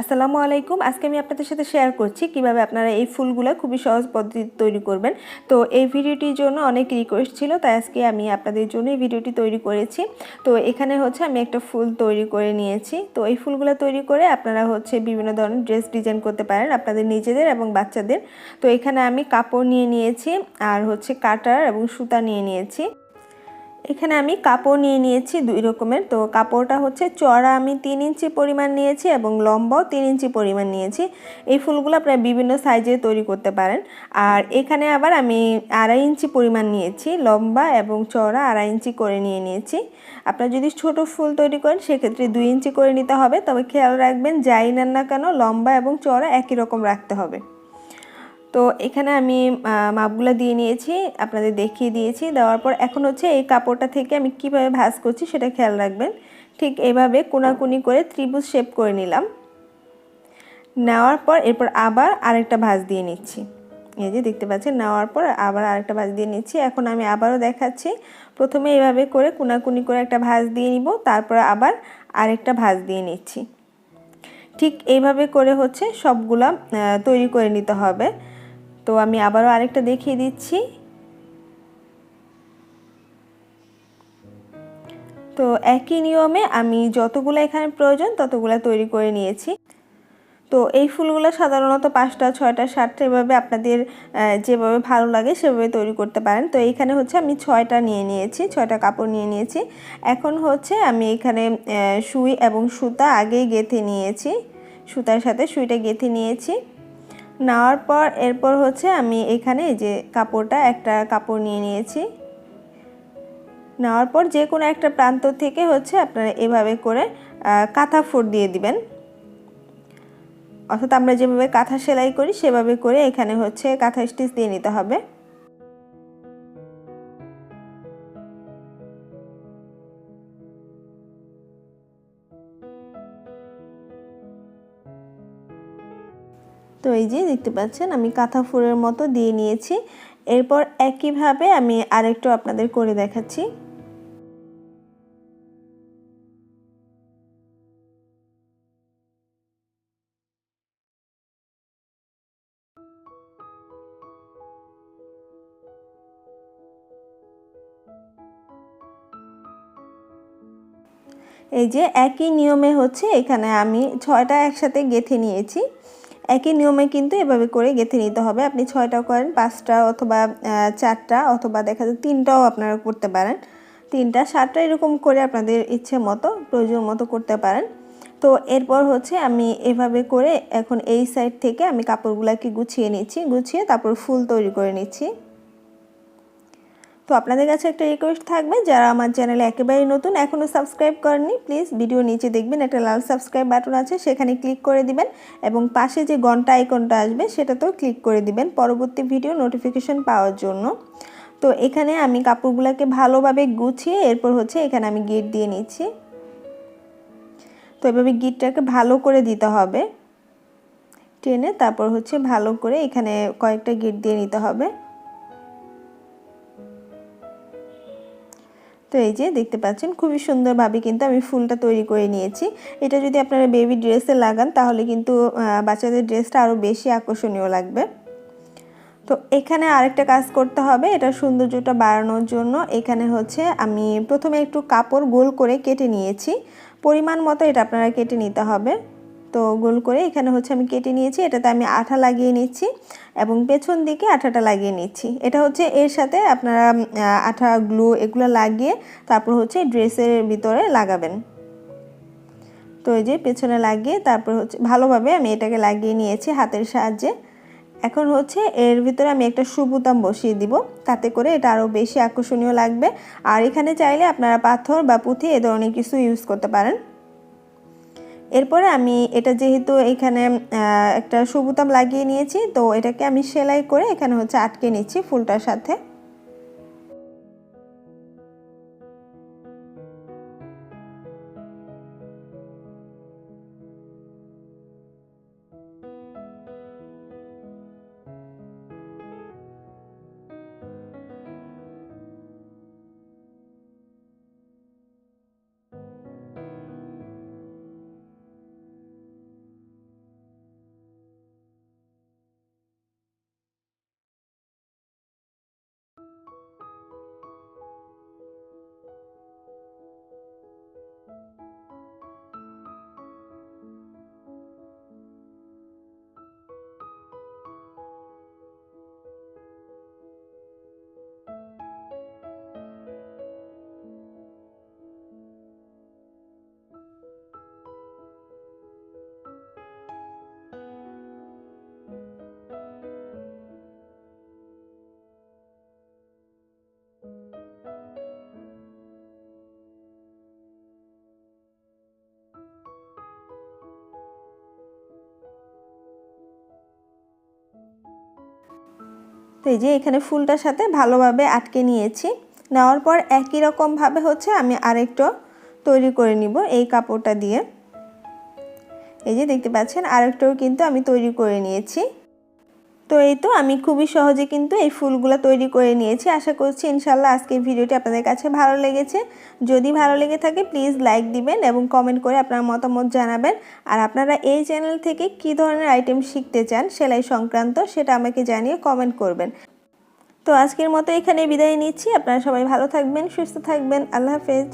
আসসালামু আলাইকুম। আজকে আমি আপনাদের সাথে শেয়ার করছি কীভাবে আপনারা এই ফুলগুলো খুবই সহজ পদ্ধতিতে তৈরি করবেন। তো এই ভিডিওটির জন্য অনেক রিকোয়েস্ট ছিল, তাই আজকে আমি আপনাদের জন্য এই ভিডিওটি তৈরি করেছি। তো এখানে হচ্ছে আমি একটা ফুল তৈরি করে নিয়েছি। তো এই ফুলগুলো তৈরি করে আপনারা হচ্ছে বিভিন্ন ধরনের ড্রেস ডিজাইন করতে পারেন আপনাদের নিজেদের এবং বাচ্চাদের। তো এখানে আমি কাপড় নিয়ে নিয়েছি আর হচ্ছে কাটার এবং সুতা নিয়ে নিয়েছি। এখানে আমি কাপড় নিয়ে নিয়েছি দুই রকমের। তো কাপড়টা হচ্ছে চড়া, আমি তিন ইঞ্চি পরিমাণ নিয়েছি এবং লম্বাও তিন ইঞ্চি পরিমাণ নিয়েছি। এই ফুলগুলো আপনারা বিভিন্ন সাইজে তৈরি করতে পারেন। আর এখানে আবার আমি আড়াই ইঞ্চি পরিমাণ নিয়েছি, লম্বা এবং চড়া আড়াই ইঞ্চি করে নিয়ে নিয়েছি। আপনারা যদি ছোট ফুল তৈরি করেন, সেক্ষেত্রে দুই ইঞ্চি করে নিতে হবে। তবে খেয়াল রাখবেন, যাই নেন না কেন, লম্বা এবং চড়া একই রকম রাখতে হবে। তো এখানে আমি মাপগুলো দিয়ে নিয়েছি, আপনাদের দেখিয়ে দিয়েছি, দেওয়ার পর এখন হচ্ছে এই কাপড়টা থেকে আমি কীভাবে ভাঁজ করছি সেটা খেয়াল রাখবেন। ঠিক এভাবে কোনাকুনি করে ত্রিভুজ শেপ করে নিলাম। নেওয়ার পর এরপর আবার আরেকটা ভাঁজ দিয়ে নিচ্ছি। এই যে দেখতে পাচ্ছেন, নেওয়ার পর আবার আরেকটা ভাঁজ দিয়ে নিচ্ছি। এখন আমি আবারও দেখাচ্ছি। প্রথমে এভাবে করে কোনাকুনি করে একটা ভাঁজ দিয়ে নিব, তারপর আবার আরেকটা ভাঁজ দিয়ে নিচ্ছি। ঠিক এইভাবে করে হচ্ছে সবগুলা তৈরি করে নিতে হবে। তো আমি আবারও আরেকটা দেখিয়ে দিচ্ছি। তো একই নিয়মে আমি যতগুলো এখানে প্রয়োজন ততগুলো তৈরি করে নিয়েছি। তো এই ফুলগুলো সাধারণত পাঁচটা, ছয়টা, সাতটা এভাবে আপনাদের যেভাবে ভালো লাগে সেভাবে তৈরি করতে পারেন। তো এইখানে হচ্ছে আমি ছয়টা নিয়ে নিয়েছি, ছয়টা কাপড় নিয়ে নিয়েছি। এখন হচ্ছে আমি এখানে সুই এবং সুতা আগেই গেঁথে নিয়েছি। সুতার সাথে সুইটা গেঁথে নিয়েছি। নেওয়ার পর এরপর হচ্ছে আমি এখানে যে কাপড়টা একটা কাপড় নিয়ে নিয়েছি। নেওয়ার পর যে কোনো একটা প্রান্ত থেকে হচ্ছে আপনারা এভাবে করে কাঁথা ফুট দিয়ে দিবেন। অর্থাৎ আমরা যেভাবে কাঁথা সেলাই করি, সেভাবে করে এখানে হচ্ছে কাঁথা স্টিচ দিয়ে নিতে হবে। তো এই যে দেখতে পাচ্ছেন, আমি কাঁথা ফুলের মতো দিয়ে নিয়েছি। এরপর একইভাবে আমি আরেকটু আপনাদের করে দেখাচ্ছি। এই যে একই নিয়মে হচ্ছে, এখানে আমি ছয়টা একসাথে গেথে নিয়েছি। একই নিয়মে কিন্তু এভাবে করে গেঁথে নিতে হবে। আপনি ছয়টা করেন, পাঁচটা অথবা চারটা অথবা দেখা যায় তিনটাও আপনারা করতে পারেন। তিনটা, সাতটা এরকম করে আপনাদের ইচ্ছে মতো, প্রয়োজন মতো করতে পারেন। তো এরপর হচ্ছে আমি এভাবে করে এখন এই সাইড থেকে আমি কাপড়গুলোকে গুছিয়ে নিচ্ছি, গুছিয়ে তারপর ফুল তৈরি করে নিচ্ছি। তো আপনাদের কাছে একটা রিকোয়েস্ট থাকবে, যারা আমার চ্যানেলে একেবারেই নতুন এখনও সাবস্ক্রাইব করেননি প্লিজ ভিডিও নিচে দেখবেন, একটা লাল সাবস্ক্রাইব বাটন আছে, সেখানে ক্লিক করে দিবেন এবং পাশে যে ঘণ্টা আইকনটা আসবে, সেটাতেও ক্লিক করে দিবেন পরবর্তী ভিডিও নোটিফিকেশন পাওয়ার জন্য। তো এখানে আমি কাপড়গুলোকে ভালোভাবে গুছিয়ে এরপর হচ্ছে এখানে আমি গিট দিয়ে নিচ্ছি। তো এভাবে গিটটাকে ভালো করে দিতে হবে। টেনে তারপর হচ্ছে ভালো করে এখানে কয়েকটা গিট দিয়ে নিতে হবে। তো এই যে দেখতে পাচ্ছেন, খুবই সুন্দরভাবে কিন্তু আমি ফুলটা তৈরি করে নিয়েছি। এটা যদি আপনারা বেবি ড্রেসে লাগান, তাহলে কিন্তু বাচ্চাদের ড্রেসটা আরও বেশি আকর্ষণীয় লাগবে। তো এখানে আরেকটা কাজ করতে হবে, এটা সৌন্দর্যটা বাড়ানোর জন্য। এখানে হচ্ছে আমি প্রথমে একটু কাপড় গোল করে কেটে নিয়েছি। পরিমাণ মতো এটা আপনারা কেটে নিতে হবে। তো গোল করে এখানে হচ্ছে আমি কেটে নিয়েছি, এটাতে আমি আঠা লাগিয়ে নিচ্ছি এবং পেছন দিকে আঠাটা লাগিয়ে নিচ্ছি। এটা হচ্ছে এর সাথে আপনারা আঠা, গ্লু এগুলো লাগিয়ে তারপর হচ্ছে ড্রেসের ভিতরে লাগাবেন। তো এই যে পেছনে লাগিয়ে তারপর হচ্ছে ভালোভাবে আমি এটাকে লাগিয়ে নিয়েছি হাতের সাহায্যে। এখন হচ্ছে এর ভিতরে আমি একটা সুবুতাম বসিয়ে দিব, তাতে করে এটা আরও বেশি আকর্ষণীয় লাগবে। আর এখানে চাইলে আপনারা পাথর বা পুঁথি এ ধরনের কিছু ইউজ করতে পারেন। এরপরে আমি এটা যেহেতু এখানে একটা সবুতাম লাগিয়ে নিয়েছি, তো এটাকে আমি সেলাই করে এখানে হচ্ছে আটকে নিচ্ছি ফুলটার সাথে। তো এই যে এখানে ফুলটার সাথে ভালোভাবে আটকে নিয়েছি। নেওয়ার পর একই রকমভাবে হচ্ছে আমি আরেকটা তৈরি করে নিব এই কাপড়টা দিয়ে। এই যে দেখতে পাচ্ছেন, আরেকটাও কিন্তু আমি তৈরি করে নিয়েছি। তো এই তো আমি খুবই সহজে কিন্তু এই ফুলগুলো তৈরি করে নিয়েছি। আশা করছি ইনশাল্লাহ আজকে ভিডিওটি আপনাদের কাছে ভালো লেগেছে। যদি ভালো লেগে থাকে প্লিজ লাইক দিবেন এবং কমেন্ট করে আপনার মতামত জানাবেন। আর আপনারা এই চ্যানেল থেকে কী ধরনের আইটেম শিখতে চান, সেলাই সংক্রান্ত সেটা আমাকে জানিয়ে কমেন্ট করবেন। তো আজকের মতো এখানে বিদায় নিচ্ছি। আপনারা সবাই ভালো থাকবেন, সুস্থ থাকবেন। আল্লাহ হাফেজ।